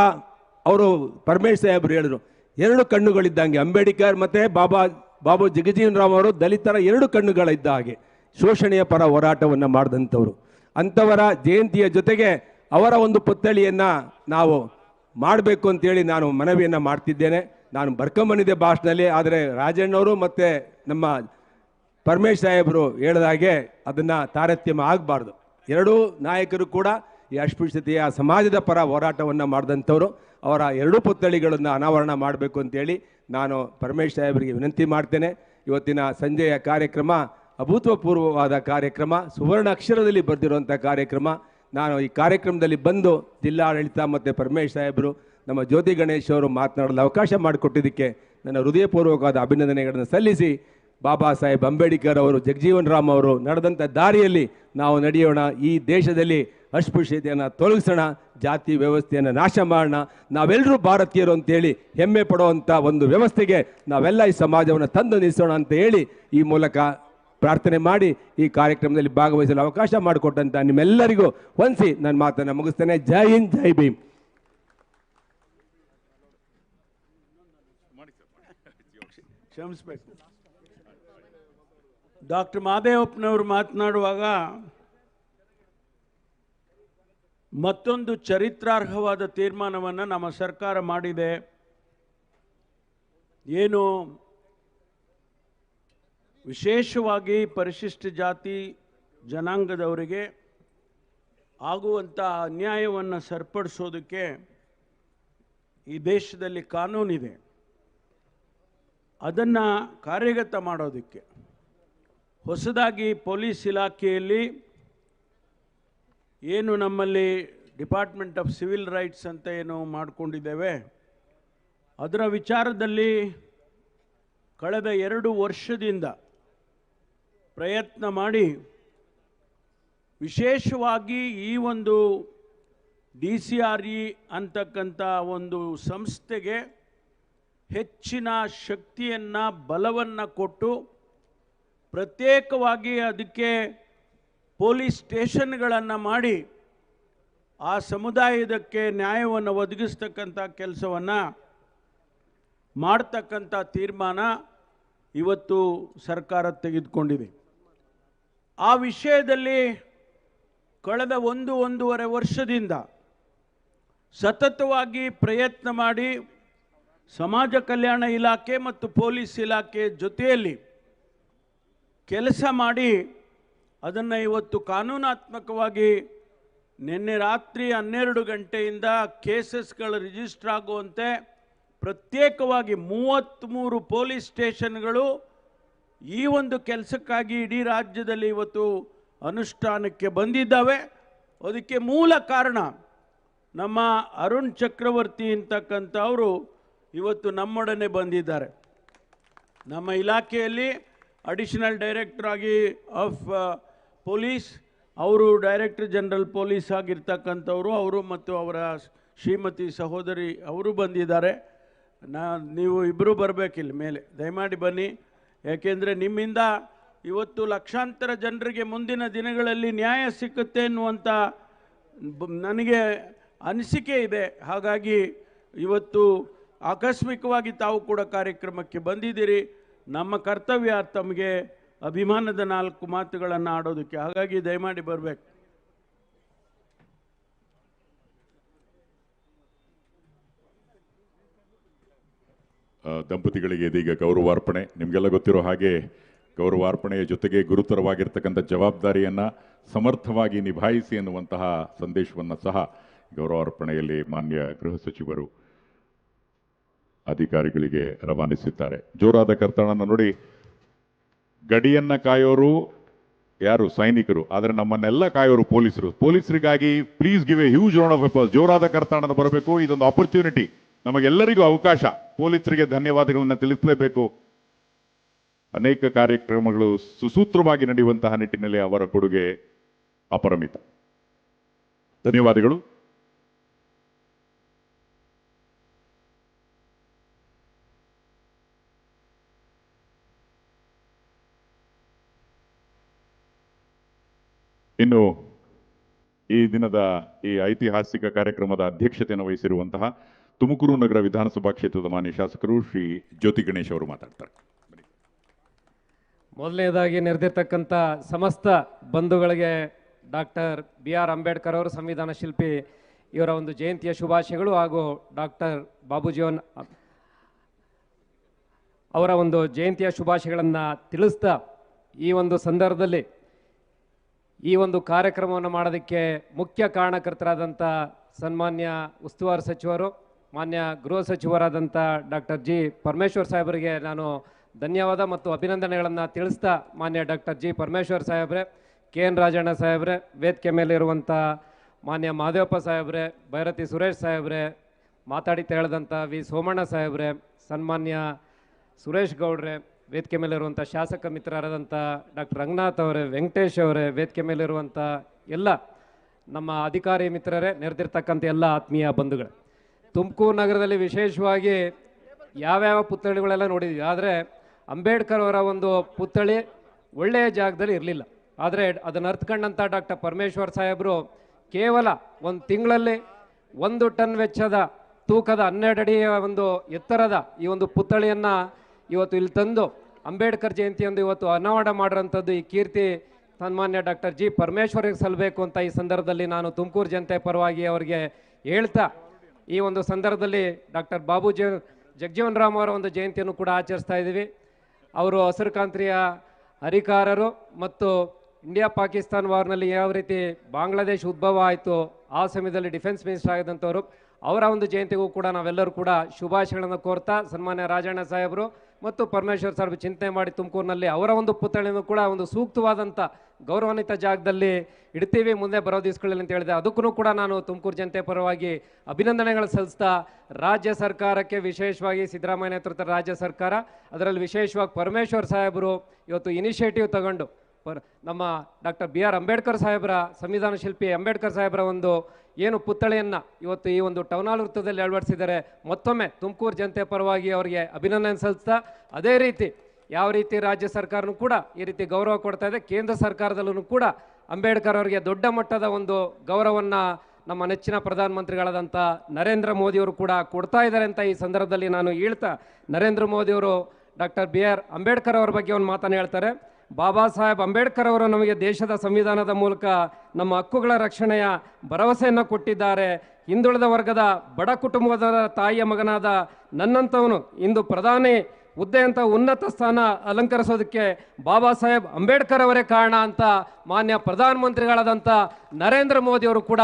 ಅವರು ಪರಮೇಶ್ ಸಾಹೇಬರು ಹೇಳಿದ್ರು. ಎರಡು ಕಣ್ಣುಗಳಿದ್ದಂಗೆ ಅಂಬೇಡ್ಕರ್ ಮತ್ತು ಬಾಬಾ, ಬಾಬು ಜಗಜೀವನ್ ರಾಮ್ ಅವರು ದಲಿತರ ಎರಡು ಕಣ್ಣುಗಳಿದ್ದ ಹಾಗೆ ಶೋಷಣೆಯ ಪರ ಹೋರಾಟವನ್ನು ಮಾಡಿದಂಥವರು. ಅಂಥವರ ಜಯಂತಿಯ ಜೊತೆಗೆ ಅವರ ಒಂದು ಪುತ್ಥಳಿಯನ್ನು ನಾವು ಮಾಡಬೇಕು ಅಂತೇಳಿ ನಾನು ಮನವಿಯನ್ನು ಮಾಡ್ತಿದ್ದೇನೆ. ನಾನು ಬರ್ಕೊಂಬಂದಿದ್ದೆ ಭಾಷಣದಲ್ಲಿ, ಆದರೆ ರಾಜಣ್ಣವರು ಮತ್ತು ನಮ್ಮ ಪರಮೇಶ್ ಸಾಹೇಬರು ಹೇಳಿದ ಹಾಗೆ ಅದನ್ನು ತಾರತಮ್ಯ ಆಗಬಾರ್ದು. ಎರಡೂ ನಾಯಕರು ಕೂಡ ಈ ಅಸ್ಪೃಶ್ಯತೆಯ ಸಮಾಜದ ಪರ ಹೋರಾಟವನ್ನು ಮಾಡಿದಂಥವರು, ಅವರ ಎರಡು ಪುತ್ಥಳಿಗಳನ್ನು ಅನಾವರಣ ಮಾಡಬೇಕು ಅಂತೇಳಿ ನಾನು ಪರಮೇಶ್ ಸಾಹೇಬರಿಗೆ ವಿನಂತಿ ಮಾಡ್ತೇನೆ. ಇವತ್ತಿನ ಸಂಜೆಯ ಕಾರ್ಯಕ್ರಮ, ಅಭೂತಪೂರ್ವವಾದ ಕಾರ್ಯಕ್ರಮ, ಸುವರ್ಣ ಅಕ್ಷರದಲ್ಲಿ ಬರೆದಿರುವಂಥ ಕಾರ್ಯಕ್ರಮ. ನಾನು ಈ ಕಾರ್ಯಕ್ರಮದಲ್ಲಿ ಬಂದು ಜಿಲ್ಲಾಡಳಿತ ಮತ್ತು ಪರಮೇಶ್ ಸಾಹೇಬರು, ನಮ್ಮ ಜ್ಯೋತಿ ಗಣೇಶ್ ಅವರು ಮಾತನಾಡಲು ಅವಕಾಶ ಮಾಡಿಕೊಟ್ಟಿದ್ದಕ್ಕೆ ನನ್ನ ಹೃದಯಪೂರ್ವಕವಾದ ಅಭಿನಂದನೆಗಳನ್ನು ಸಲ್ಲಿಸಿ, ಬಾಬಾ ಸಾಹೇಬ್ ಅಂಬೇಡ್ಕರ್ ಅವರು, ಜಗಜೀವನ್ ರಾಮ್ ಅವರು ನಡೆದಂಥ ದಾರಿಯಲ್ಲಿ ನಾವು ನಡೆಯೋಣ. ಈ ದೇಶದಲ್ಲಿ ಅಸ್ಪೃಶ್ಯತೆಯನ್ನು ತೊಲಗಿಸೋಣ, ಜಾತಿ ವ್ಯವಸ್ಥೆಯನ್ನು ನಾಶ ಮಾಡೋಣ. ನಾವೆಲ್ಲರೂ ಭಾರತೀಯರು ಅಂತೇಳಿ ಹೆಮ್ಮೆ ಪಡುವಂಥ ಒಂದು ವ್ಯವಸ್ಥೆಗೆ ನಾವೆಲ್ಲ ಈ ಸಮಾಜವನ್ನು ತಂದು ನಿಲ್ಲಿಸೋಣ ಅಂತ ಹೇಳಿ ಈ ಮೂಲಕ ಪ್ರಾರ್ಥನೆ ಮಾಡಿ ಈ ಕಾರ್ಯಕ್ರಮದಲ್ಲಿ ಭಾಗವಹಿಸಲು ಅವಕಾಶ ಮಾಡಿಕೊಟ್ಟಂಥ ನಿಮ್ಮೆಲ್ಲರಿಗೂ ಹೊಂದಿಸಿ ನನ್ನ ಮಾತನ್ನು ಮುಗಿಸ್ತೇನೆ. ಜೈ ಹಿಂದ್, ಜೈ ಭೀಮ್. ಕ್ಷಮಿಸ್ಬೇಕು. ಡಾಕ್ಟರ್ ಮಾದೇವಪ್ಪನವರು ಮಾತನಾಡುವಾಗ ಮತ್ತೊಂದು ಚರಿತ್ರಾರ್ಹವಾದ ತೀರ್ಮಾನವನ್ನು ನಮ್ಮ ಸರ್ಕಾರ ಮಾಡಿದೆ. ಏನು? ವಿಶೇಷವಾಗಿ ಪರಿಶಿಷ್ಟ ಜಾತಿ ಜನಾಂಗದವರಿಗೆ ಆಗುವಂಥ ಅನ್ಯಾಯವನ್ನು ಸರಿಪಡಿಸೋದಕ್ಕೆ ಈ ದೇಶದಲ್ಲಿ ಕಾನೂನಿದೆ. ಅದನ್ನು ಕಾರ್ಯಗತ ಮಾಡೋದಕ್ಕೆ ಹೊಸದಾಗಿ ಪೊಲೀಸ್ ಇಲಾಖೆಯಲ್ಲಿ ಏನು ನಮ್ಮಲ್ಲಿ ಡಿಪಾರ್ಟ್ಮೆಂಟ್ ಆಫ್ ಸಿವಿಲ್ ರೈಟ್ಸ್ ಅಂತ ಏನು ಮಾಡಿಕೊಂಡಿದ್ದೇವೆ. ಅದರ ವಿಚಾರದಲ್ಲಿ ಕಳೆದ ಎರಡು ವರ್ಷದಿಂದ ಪ್ರಯತ್ನ ಮಾಡಿ ವಿಶೇಷವಾಗಿ ಈ ಒಂದು ಡಿ ಸಿ ಆರ್ ಇ ಅಂತಕ್ಕಂಥ ಒಂದು ಸಂಸ್ಥೆಗೆ ಹೆಚ್ಚಿನ ಶಕ್ತಿಯನ್ನು, ಬಲವನ್ನು ಕೊಟ್ಟು ಪ್ರತ್ಯೇಕವಾಗಿ ಅದಕ್ಕೆ ಪೊಲೀಸ್ ಸ್ಟೇಷನ್ಗಳನ್ನು ಮಾಡಿ ಆ ಸಮುದಾಯದಕ್ಕೆ ನ್ಯಾಯವನ್ನು ಒದಗಿಸ್ತಕ್ಕಂಥ ಕೆಲಸವನ್ನು ಮಾಡ್ತಕ್ಕಂಥ ತೀರ್ಮಾನ ಇವತ್ತು ಸರ್ಕಾರ ತೆಗೆದುಕೊಂಡಿದೆ. ಆ ವಿಷಯದಲ್ಲಿ ಕಳೆದ ಒಂದು ಒಂದೂವರೆ ವರ್ಷದಿಂದ ಸತತವಾಗಿ ಪ್ರಯತ್ನ ಮಾಡಿ ಸಮಾಜ ಕಲ್ಯಾಣ ಇಲಾಖೆ ಮತ್ತು ಪೊಲೀಸ್ ಇಲಾಖೆ ಜೊತೆಯಲ್ಲಿ ಕೆಲಸ ಮಾಡಿ ಅದನ್ನು ಇವತ್ತು ಕಾನೂನಾತ್ಮಕವಾಗಿ ನಿನ್ನೆ ರಾತ್ರಿ ಹನ್ನೆರಡು ಗಂಟೆಯಿಂದ ಕೇಸಸ್ಗಳು ರಿಜಿಸ್ಟರ್ ಆಗುವಂತೆ ಪ್ರತ್ಯೇಕವಾಗಿ ಮೂವತ್ತ್ಮೂರು ಪೊಲೀಸ್ ಸ್ಟೇಷನ್ಗಳು ಈ ಒಂದು ಕೆಲಸಕ್ಕಾಗಿ ಇಡೀ ರಾಜ್ಯದಲ್ಲಿ ಇವತ್ತು ಅನುಷ್ಠಾನಕ್ಕೆ ಬಂದಿದ್ದಾವೆ. ಅದಕ್ಕೆ ಮೂಲ ಕಾರಣ ನಮ್ಮ ಅರುಣ್ ಚಕ್ರವರ್ತಿ ಅಂತಕ್ಕಂಥವರು ಇವತ್ತು ನಮ್ಮೊಡನೆ ಬಂದಿದ್ದಾರೆ. ನಮ್ಮ ಇಲಾಖೆಯಲ್ಲಿ ಅಡಿಷನಲ್ ಡೈರೆಕ್ಟರ್ ಆಗಿ ಆಫ್ ಪೊಲೀಸ್, ಅವರು ಡೈರೆಕ್ಟರ್ ಜನರಲ್ ಪೊಲೀಸ್ ಆಗಿರ್ತಕ್ಕಂಥವರು, ಅವರು ಮತ್ತು ಅವರ ಶ್ರೀಮತಿ ಸಹೋದರಿ ಅವರು ಬಂದಿದ್ದಾರೆ. ನಾ, ನೀವು ಇಬ್ಬರು ಬರಬೇಕಿಲ್ಲ ಮೇಲೆ. ದಯಮಾಡಿ ಬನ್ನಿ. ಯಾಕೆಂದರೆ ನಿಮ್ಮಿಂದ ಇವತ್ತು ಲಕ್ಷಾಂತರ ಜನರಿಗೆ ಮುಂದಿನ ದಿನಗಳಲ್ಲಿ ನ್ಯಾಯ ಸಿಕ್ಕುತ್ತೆ ಅನ್ನುವಂಥ ಬ- ನನಗೆ ಅನಿಸಿಕೆ ಇದೆ. ಹಾಗಾಗಿ ಇವತ್ತು ಆಕಸ್ಮಿಕವಾಗಿ ತಾವು ಕೂಡ ಕಾರ್ಯಕ್ರಮಕ್ಕೆ ಬಂದಿದ್ದೀರಿ. ನಮ್ಮ ಕರ್ತವ್ಯ ತಮಗೆ ಅಭಿಮಾನದ ನಾಲ್ಕು ಮಾತುಗಳನ್ನು ಆಡೋದಕ್ಕೆ. ಹಾಗಾಗಿ ದಯಮಾಡಿ ಬರಬೇಕು. ದಂಪತಿಗಳಿಗೆ ಇದೀಗ ಗೌರವಾರ್ಪಣೆ ನಿಮಗೆಲ್ಲ ಗೊತ್ತಿರೋ ಹಾಗೆ ಗೌರವಾರ್ಪಣೆಯ ಜೊತೆಗೆ ಗುರುತರವಾಗಿರ್ತಕ್ಕಂಥ ಜವಾಬ್ದಾರಿಯನ್ನು ಸಮರ್ಥವಾಗಿ ನಿಭಾಯಿಸಿ ಎನ್ನುವಂತಹ ಸಂದೇಶವನ್ನು ಸಹ ಗೌರವಾರ್ಪಣೆಯಲ್ಲಿ ಮಾನ್ಯ ಗೃಹ ಸಚಿವರು ಅಧಿಕಾರಿಗಳಿಗೆ ರವಾನಿಸಿದ್ದಾರೆ. ಜೋರಾದ ಕರ್ತನನ್ನು ನೋಡಿ ಗಡಿಯನ್ನ ಕಾಯೋರು ಯಾರು? ಸೈನಿಕರು. ಆದರೆ ನಮ್ಮನ್ನೆಲ್ಲ ಕಾಯೋರು ಪೊಲೀಸರು. ಪೊಲೀಸರಿಗಾಗಿ please give a huge round of applause ಜೋರಾದ ಕರ್ತಾಣದ ಬರಬೇಕು. ಇದೊಂದು ಆಪರ್ಚುನಿಟಿ ನಮಗೆಲ್ಲರಿಗೂ ಅವಕಾಶ. ಪೊಲೀಸರಿಗೆ ಧನ್ಯವಾದಗಳನ್ನ ತಿಳಿಸಲೇಬೇಕು. ಅನೇಕ ಕಾರ್ಯಕ್ರಮಗಳು ಸುಸೂತ್ರವಾಗಿ ನಡೆಯುವಂತಹ ನಿಟ್ಟಿನಲ್ಲಿ ಅವರ ಕೊಡುಗೆ ಅಪರಿಮಿತ. ಧನ್ಯವಾದಗಳು. ಇನ್ನು ಈ ದಿನದ ಈ ಐತಿಹಾಸಿಕ ಕಾರ್ಯಕ್ರಮದ ಅಧ್ಯಕ್ಷತೆಯನ್ನು ವಹಿಸಿರುವಂತಹ ತುಮಕೂರು ನಗರ ವಿಧಾನಸಭಾ ಕ್ಷೇತ್ರದ ಮಾನ್ಯ ಶಾಸಕರು ಶ್ರೀ ಜ್ಯೋತಿ ಗಣೇಶ್ ಅವರು ಮಾತಾಡ್ತಾರೆ. ಮೊದಲನೇದಾಗಿ ನೆರೆದಿರ್ತಕ್ಕಂಥ ಸಮಸ್ತ ಬಂಧುಗಳಿಗೆ ಡಾಕ್ಟರ್ ಬಿ ಆರ್ ಅಂಬೇಡ್ಕರ್ ಅವರು ಸಂವಿಧಾನ ಶಿಲ್ಪಿ ಇವರ ಒಂದು ಜಯಂತಿಯ ಶುಭಾಶಯಗಳು ಹಾಗೂ ಡಾಕ್ಟರ್ ಬಾಬುಜೀವನ್ ಅವರ ಒಂದು ಜಯಂತಿಯ ಶುಭಾಶಯಗಳನ್ನು ತಿಳಿಸ್ತಾ ಈ ಒಂದು ಸಂದರ್ಭದಲ್ಲಿ ಈ ಒಂದು ಕಾರ್ಯಕ್ರಮವನ್ನು ಮಾಡೋದಕ್ಕೆ ಮುಖ್ಯ ಕಾರಣಕರ್ತರಾದಂಥ ಸನ್ಮಾನ್ಯ ಉಸ್ತುವಾರಿ ಸಚಿವರು, ಮಾನ್ಯ ಗೃಹ ಸಚಿವರಾದಂಥ ಡಾಕ್ಟರ್ ಜಿ ಪರಮೇಶ್ವರ್ ಸಾಹೇಬರಿಗೆ ನಾನು ಧನ್ಯವಾದ ಮತ್ತು ಅಭಿನಂದನೆಗಳನ್ನು ತಿಳಿಸ್ತಾ ಮಾನ್ಯ ಡಾಕ್ಟರ್ ಜಿ ಪರಮೇಶ್ವರ್ ಸಾಹೇಬ್ರೆ, ಕೆ ಎನ್ ರಾಜಣ್ಣ ಸಾಹೇಬ್ರೆ, ವೇದಿಕೆ ಮೇಲೆ ಇರುವಂಥ ಮಾನ್ಯ ಮಾದೇವಪ್ಪ ಸಾಹೇಬ್ರೆ, ಭೈರತಿ ಸುರೇಶ್ ಸಾಹೇಬ್ರೆ, ಮಾತಾಡಿ ಹೇಳಿದಂಥ ವಿ ಸೋಮಣ್ಣ ಸಾಹೇಬ್ರೆ, ಸನ್ಮಾನ್ಯ ಸುರೇಶ್ ಗೌಡ್ರೆ ವೇದಿಕೆ ಮೇಲಿರುವಂಥ ಶಾಸಕ ಮಿತ್ರರಾದಂಥ ಡಾಕ್ಟರ್ ರಂಗನಾಥ್ ಅವರೇ, ವೆಂಕಟೇಶ್ ಅವರೇ, ವೇದಿಕೆ ಮೇಲಿರುವಂಥ ಎಲ್ಲ ನಮ್ಮ ಅಧಿಕಾರಿ ಮಿತ್ರರೇ, ನೆರೆದಿರ್ತಕ್ಕಂಥ ಎಲ್ಲ ಆತ್ಮೀಯ ಬಂಧುಗಳು. ತುಮಕೂರು ನಗರದಲ್ಲಿ ವಿಶೇಷವಾಗಿ ಯಾವ್ಯಾವ ಪುತ್ಥಳಿಗಳೆಲ್ಲ ನೋಡಿದ್ವಿ. ಆದರೆ ಅಂಬೇಡ್ಕರ್ ಅವರ ಒಂದು ಪುತ್ಥಳಿ ಒಳ್ಳೆಯ ಜಾಗದಲ್ಲಿ ಇರಲಿಲ್ಲ. ಆದರೆ ಅದನ್ನು ಅರ್ಥಕೊಂಡಂಥ ಡಾಕ್ಟರ್ ಪರಮೇಶ್ವರ್ ಸಾಹೇಬರು ಕೇವಲ ಒಂದು ತಿಂಗಳಲ್ಲಿ ಒಂದು ಟನ್ ವೆಚ್ಚದ ತೂಕದ ಹನ್ನೆರಡು ಅಡಿಯ ಒಂದು ಎತ್ತರದ ಈ ಒಂದು ಪುತ್ಥಳಿಯನ್ನು ಇವತ್ತು ಇಲ್ಲಿ ತಂದು ಅಂಬೇಡ್ಕರ್ ಜಯಂತಿಯಂದು ಇವತ್ತು ಅನಾವರಣ ಮಾಡಿರೋಂಥದ್ದು ಈ ಕೀರ್ತಿ ಸನ್ಮಾನ್ಯ ಡಾಕ್ಟರ್ ಜಿ ಪರಮೇಶ್ವರಿಗೆ ಸಲ್ಲಬೇಕು ಅಂತ ಈ ಸಂದರ್ಭದಲ್ಲಿ ನಾನು ತುಮಕೂರು ಜನತೆ ಪರವಾಗಿ ಅವರಿಗೆ ಹೇಳ್ತಾ ಈ ಒಂದು ಸಂದರ್ಭದಲ್ಲಿ ಡಾಕ್ಟರ್ ಬಾಬು ಜ ಜಗಜೀವನ್ ರಾಮ್ ಅವರ ಒಂದು ಜಯಂತಿಯನ್ನು ಕೂಡ ಆಚರಿಸ್ತಾ ಇದ್ದೀವಿ. ಅವರು ಹಸಿರು ಕ್ರಾಂತಿಯ ಹರಿಕಾರರು ಮತ್ತು ಇಂಡಿಯಾ ಪಾಕಿಸ್ತಾನ್ ವಾರ್ನಲ್ಲಿ ಯಾವ ರೀತಿ ಬಾಂಗ್ಲಾದೇಶ್ ಉದ್ಭವ ಆಯಿತು, ಆ ಸಮಯದಲ್ಲಿ ಡಿಫೆನ್ಸ್ ಮಿನಿಸ್ಟರ್ ಆಗಿದ್ದಂಥವ್ರು, ಅವರ ಒಂದು ಜಯಂತಿಗೂ ಕೂಡ ನಾವೆಲ್ಲರೂ ಕೂಡ ಶುಭಾಶಯಗಳನ್ನು ಕೋರ್ತಾ ಸನ್ಮಾನ್ಯ ರಾಜಣ್ಣ ಸಾಹೇಬರು ಮತ್ತು ಪರಮೇಶ್ವರ್ ಸಾಹೇಬ್ ಚಿಂತನೆ ಮಾಡಿ ತುಮಕೂರಿನಲ್ಲಿ ಅವರ ಒಂದು ಪುತ್ಥಳಿಯನ್ನು ಕೂಡ ಒಂದು ಸೂಕ್ತವಾದಂಥ ಗೌರವಾನ್ವಿತ ಜಾಗದಲ್ಲಿ ಇಡ್ತೀವಿ, ಮುಂದೆ ಬರೋ ದಿವಸಗಳಲ್ಲಿ ಅಂತ ಹೇಳಿದೆ. ಅದಕ್ಕೂ ಕೂಡ ನಾನು ತುಮಕೂರು ಜನತೆ ಪರವಾಗಿ ಅಭಿನಂದನೆಗಳು ಸಲ್ಲಿಸ್ತಾ, ರಾಜ್ಯ ಸರ್ಕಾರಕ್ಕೆ ವಿಶೇಷವಾಗಿ ಸಿದ್ದರಾಮಯ್ಯ ನೇತೃತ್ವದ ರಾಜ್ಯ ಸರ್ಕಾರ, ಅದರಲ್ಲಿ ವಿಶೇಷವಾಗಿ ಪರಮೇಶ್ವರ್ ಸಾಹೇಬರು ಇವತ್ತು ಇನಿಷಿಯೇಟಿವ್ ತಗೊಂಡು ಪರ್ ನಮ್ಮ ಡಾಕ್ಟರ್ ಬಿ ಆರ್ ಅಂಬೇಡ್ಕರ್ ಸಾಹೇಬರ, ಸಂವಿಧಾನ ಶಿಲ್ಪಿ ಅಂಬೇಡ್ಕರ್ ಸಾಹೇಬರ ಒಂದು ಏನು ಪುತ್ಥಳಿಯನ್ನು ಇವತ್ತು ಈ ಒಂದು ಟೌನಾಲ್ ವೃತ್ತದಲ್ಲಿ ಅಳವಡಿಸಿದ್ದಾರೆ. ಮತ್ತೊಮ್ಮೆ ತುಮಕೂರು ಜನತೆ ಪರವಾಗಿ ಅವರಿಗೆ ಅಭಿನಂದನೆ ಸಲ್ಲಿಸ್ತಾ, ಅದೇ ರೀತಿ ಯಾವ ರೀತಿ ರಾಜ್ಯ ಸರ್ಕಾರನೂ ಕೂಡ ಈ ರೀತಿ ಗೌರವ ಕೊಡ್ತಾ ಇದೆ. ಕೇಂದ್ರ ಸರ್ಕಾರದಲ್ಲೂ ಕೂಡ ಅಂಬೇಡ್ಕರ್ ಅವರಿಗೆ ದೊಡ್ಡ ಮಟ್ಟದ ಒಂದು ಗೌರವವನ್ನು ನಮ್ಮ ನೆಚ್ಚಿನ ಪ್ರಧಾನಮಂತ್ರಿಗಳಾದಂಥ ನರೇಂದ್ರ ಮೋದಿಯವರು ಕೂಡ ಕೊಡ್ತಾ ಇದ್ದಾರೆ ಅಂತ ಈ ಸಂದರ್ಭದಲ್ಲಿ ನಾನು ಹೇಳ್ತಾ, ನರೇಂದ್ರ ಮೋದಿಯವರು ಡಾಕ್ಟರ್ ಬಿ ಆರ್ ಅಂಬೇಡ್ಕರ್ ಅವರ ಬಗ್ಗೆ ಒಂದು ಮಾತನ್ನು ಹೇಳ್ತಾರೆ. ಬಾಬಾ ಸಾಹೇಬ್ ಅಂಬೇಡ್ಕರ್ ಅವರು ನಮಗೆ ದೇಶದ ಸಂವಿಧಾನದ ಮೂಲಕ ನಮ್ಮ ಹಕ್ಕುಗಳ ರಕ್ಷಣೆಯ ಭರವಸೆಯನ್ನು ಕೊಟ್ಟಿದ್ದಾರೆ. ಹಿಂದುಳಿದ ವರ್ಗದ ಬಡ ಕುಟುಂಬದ ತಾಯಿಯ ಮಗನಾದ ನನ್ನಂಥವನು ಇಂದು ಪ್ರಧಾನಿ ಹುದ್ದೆ ಅಂತ ಉನ್ನತ ಸ್ಥಾನ ಅಲಂಕರಿಸೋದಕ್ಕೆ ಬಾಬಾ ಸಾಹೇಬ್ ಅಂಬೇಡ್ಕರ್ ಅವರೇ ಕಾರಣ ಅಂತ ಮಾನ್ಯ ಪ್ರಧಾನಮಂತ್ರಿಗಳಾದಂಥ ನರೇಂದ್ರ ಮೋದಿಯವರು ಕೂಡ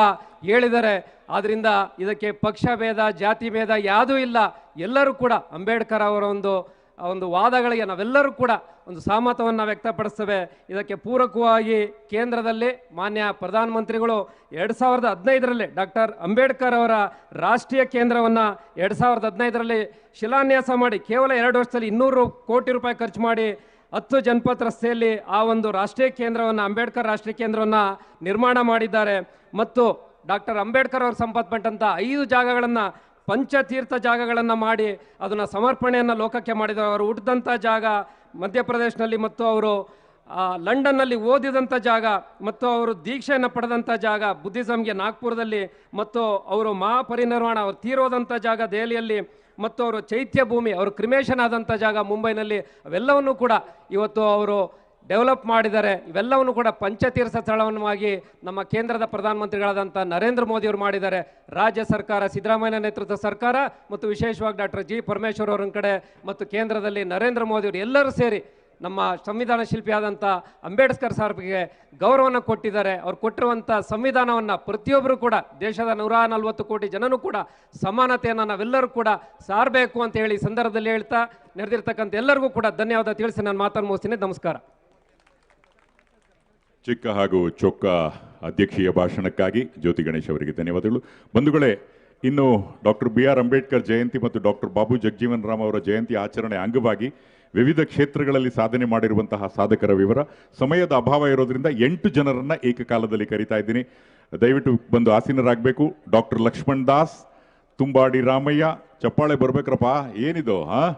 ಹೇಳಿದ್ದಾರೆ. ಆದ್ದರಿಂದ ಇದಕ್ಕೆ ಪಕ್ಷ ಭೇದ, ಜಾತಿ ಭೇದ ಯಾವುದೂ ಇಲ್ಲ. ಎಲ್ಲರೂ ಕೂಡ ಅಂಬೇಡ್ಕರ್ ಅವರ ಒಂದು ಆ ಒಂದು ವಾದಗಳಿಗೆ ನಾವೆಲ್ಲರೂ ಕೂಡ ಒಂದು ಸಹಮತವನ್ನು ವ್ಯಕ್ತಪಡಿಸ್ತೇವೆ. ಇದಕ್ಕೆ ಪೂರಕವಾಗಿ ಕೇಂದ್ರದಲ್ಲಿ ಮಾನ್ಯ ಪ್ರಧಾನಮಂತ್ರಿಗಳು ಎರಡು ಸಾವಿರದ ಹದಿನೈದರಲ್ಲಿ ಡಾಕ್ಟರ್ ಅಂಬೇಡ್ಕರ್ ಅವರ ರಾಷ್ಟ್ರೀಯ ಕೇಂದ್ರವನ್ನು ಎರಡು ಸಾವಿರದ ಹದಿನೈದರಲ್ಲಿ ಶಿಲಾನ್ಯಾಸ ಮಾಡಿ ಕೇವಲ ಎರಡು ವರ್ಷದಲ್ಲಿ ಇನ್ನೂರು ಕೋಟಿ ರೂಪಾಯಿ ಖರ್ಚು ಮಾಡಿ ಹತ್ತು ಜನಪದ ರಸ್ತೆಯಲ್ಲಿ ಆ ಒಂದು ರಾಷ್ಟ್ರೀಯ ಕೇಂದ್ರವನ್ನು, ಅಂಬೇಡ್ಕರ್ ರಾಷ್ಟ್ರೀಯ ಕೇಂದ್ರವನ್ನು ನಿರ್ಮಾಣ ಮಾಡಿದ್ದಾರೆ. ಮತ್ತು ಡಾಕ್ಟರ್ ಅಂಬೇಡ್ಕರ್ ಅವರು ಸಂಪತ್ಪಟ್ಟಂಥ ಐದು ಜಾಗಗಳನ್ನು ಪಂಚತೀರ್ಥ ಜಾಗಗಳನ್ನು ಮಾಡಿ ಅದನ್ನು ಸಮರ್ಪಣೆಯನ್ನು ಲೋಕಕ್ಕೆ ಮಾಡಿದರು ಅವರು ಹುಟ್ಟಿದಂಥ ಜಾಗ ಮಧ್ಯಪ್ರದೇಶನಲ್ಲಿ ಮತ್ತು ಅವರು ಲಂಡನ್ನಲ್ಲಿ ಓದಿದಂಥ ಜಾಗ ಮತ್ತು ಅವರು ದೀಕ್ಷೆಯನ್ನು ಪಡೆದಂಥ ಜಾಗ ಬುದ್ಧಿಸಮ್ಗೆ ನಾಗ್ಪುರದಲ್ಲಿ ಮತ್ತು ಅವರು ಮಹಾಪರಿನಿರ್ವಾಣ, ಅವರು ತೀರೋದಂಥ ಜಾಗ ದೆಹಲಿಯಲ್ಲಿ ಮತ್ತು ಅವರು ಚೈತ್ಯ ಭೂಮಿ ಅವರು ಕ್ರಿಮೇಷನ್ ಆದಂಥ ಜಾಗ ಮುಂಬೈನಲ್ಲಿ, ಅವೆಲ್ಲವನ್ನೂ ಕೂಡ ಇವತ್ತು ಅವರು ಡೆವಲಪ್ ಮಾಡಿದ್ದಾರೆ ಇವೆಲ್ಲವನ್ನು ಕೂಡ ಪಂಚತೀರ್ಥ ಸ್ಥಳವನ್ನಾಗಿ ನಮ್ಮ ಕೇಂದ್ರದ ಪ್ರಧಾನಮಂತ್ರಿಗಳಾದಂಥ ನರೇಂದ್ರ ಮೋದಿ ಅವರು ಮಾಡಿದ್ದಾರೆ. ರಾಜ್ಯ ಸರ್ಕಾರ, ಸಿದ್ದರಾಮಯ್ಯ ನೇತೃತ್ವದ ಸರ್ಕಾರ ಮತ್ತು ವಿಶೇಷವಾಗಿ ಡಾಕ್ಟರ್ ಜಿ ಪರಮೇಶ್ವರ್ ಅವರ ಕಡೆ ಮತ್ತು ಕೇಂದ್ರದಲ್ಲಿ ನರೇಂದ್ರ ಮೋದಿ ಅವರು ಎಲ್ಲರೂ ಸೇರಿ ನಮ್ಮ ಸಂವಿಧಾನ ಶಿಲ್ಪಿಯಾದಂಥ ಅಂಬೇಡ್ಕರ್ ಸಾಹೇಬ್ಗೆ ಗೌರವವನ್ನು ಕೊಟ್ಟಿದ್ದಾರೆ. ಅವ್ರು ಕೊಟ್ಟಿರುವಂಥ ಸಂವಿಧಾನವನ್ನು ಪ್ರತಿಯೊಬ್ಬರು ಕೂಡ, ದೇಶದ ನೂರ ನಲವತ್ತು ಕೋಟಿ ಜನನೂ ಕೂಡ ಸಮಾನತೆಯನ್ನು ನಾವೆಲ್ಲರೂ ಕೂಡ ಸಾರಬೇಕು ಅಂತ ಹೇಳಿ ಸಂದರ್ಭದಲ್ಲಿ ಹೇಳ್ತಾ ನಡೆದಿರ್ತಕ್ಕಂಥ ಎಲ್ಲರಿಗೂ ಕೂಡ ಧನ್ಯವಾದ ತಿಳಿಸಿ ನಾನು ಮಾತನ್ನು ಮುಗಿಸ್ತೀನಿ. ನಮಸ್ಕಾರ. ಚಿಕ್ಕ ಹಾಗೂ ಚೊಕ್ಕ ಅಧ್ಯಕ್ಷೀಯ ಭಾಷಣಕ್ಕಾಗಿ ಜ್ಯೋತಿ ಗಣೇಶ್ ಅವರಿಗೆ ಧನ್ಯವಾದಗಳು. ಬಂಧುಗಳೇ, ಇನ್ನು doctor B R Ambedkar Jayanti ಮತ್ತು ಡಾಕ್ಟರ್ ಬಾಬು ಜಗಜೀವನ್ ರಾಮ್ ಅವರ ಜಯಂತಿ ಆಚರಣೆ ಅಂಗವಾಗಿ ವಿವಿಧ ಕ್ಷೇತ್ರಗಳಲ್ಲಿ ಸಾಧನೆ ಮಾಡಿರುವಂತಹ ಸಾಧಕರ ವಿವರ. ಸಮಯದ ಅಭಾವ ಇರೋದ್ರಿಂದ ಎಂಟು ಜನರನ್ನು ಏಕಕಾಲದಲ್ಲಿ ಕರಿತಾ ಇದ್ದೀನಿ. ದಯವಿಟ್ಟು ಬಂದು ಆಸೀನರಾಗಬೇಕು. ಡಾಕ್ಟರ್ ಲಕ್ಷ್ಮಣ್ ದಾಸ್, ತುಂಬಾಡಿ ರಾಮಯ್ಯ, ಚಪ್ಪಾಳೆ ಬರ್ಬೇಕ್ರಪ್ಪ. ಏನಿದು, ಹಾ?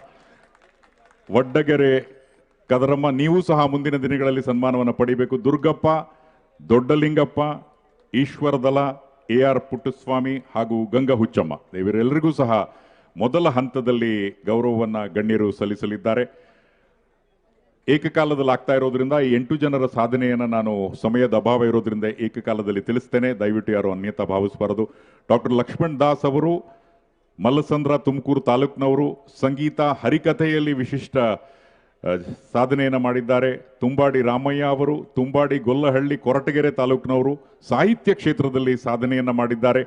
ವಡ್ಡಗೆರೆ ಕದರಮ್ಮ ನೀವು ಸಹ ಮುಂದಿನ ದಿನಗಳಲ್ಲಿ ಸನ್ಮಾನವನ್ನು ಪಡಿಬೇಕು. ದುರ್ಗಪ್ಪ, ದೊಡ್ಡಲಿಂಗಪ್ಪ, ಈಶ್ವರದಲ, ಎ ಆರ್ ಪುಟ್ಟಸ್ವಾಮಿ ಹಾಗೂ ಗಂಗಾ ಹುಚ್ಚಮ್ಮ ಇವರೆಲ್ಲರಿಗೂ ಸಹ ಮೊದಲ ಹಂತದಲ್ಲಿ ಗೌರವವನ್ನು ಗಣ್ಯರು ಸಲ್ಲಿಸಲಿದ್ದಾರೆ. ಏಕಕಾಲದಲ್ಲಿ ಆಗ್ತಾ ಇರೋದ್ರಿಂದ ಈ ಎಂಟು ಜನರ ಸಾಧನೆಯನ್ನು ನಾನು ಸಮಯದ ಅಭಾವ ಇರೋದ್ರಿಂದ ಏಕಕಾಲದಲ್ಲಿ ತಿಳಿಸ್ತೇನೆ. ದಯವಿಟ್ಟು ಯಾರು ಅನ್ಯತಾ ಭಾವಿಸಬಾರದು. ಡಾಕ್ಟರ್ ಲಕ್ಷ್ಮಣ್ ದಾಸ್ ಅವರು, ಮಲ್ಲಸಂದ್ರ ತುಮಕೂರು ತಾಲೂಕಿನವರು, ಸಂಗೀತ ಹರಿಕಥೆಯಲ್ಲಿ ವಿಶಿಷ್ಟ ಸಾಧನೆಯನ್ನು ಮಾಡಿದ್ದಾರೆ. ತುಂಬಾಡಿ ರಾಮಯ್ಯ ಅವರು, ತುಂಬಾಡಿ ಗೊಲ್ಲಹಳ್ಳಿ, ಕೊರಟಗೆರೆ ತಾಲೂಕಿನವರು ಸಾಹಿತ್ಯ ಕ್ಷೇತ್ರದಲ್ಲಿ ಸಾಧನೆಯನ್ನು ಮಾಡಿದ್ದಾರೆ.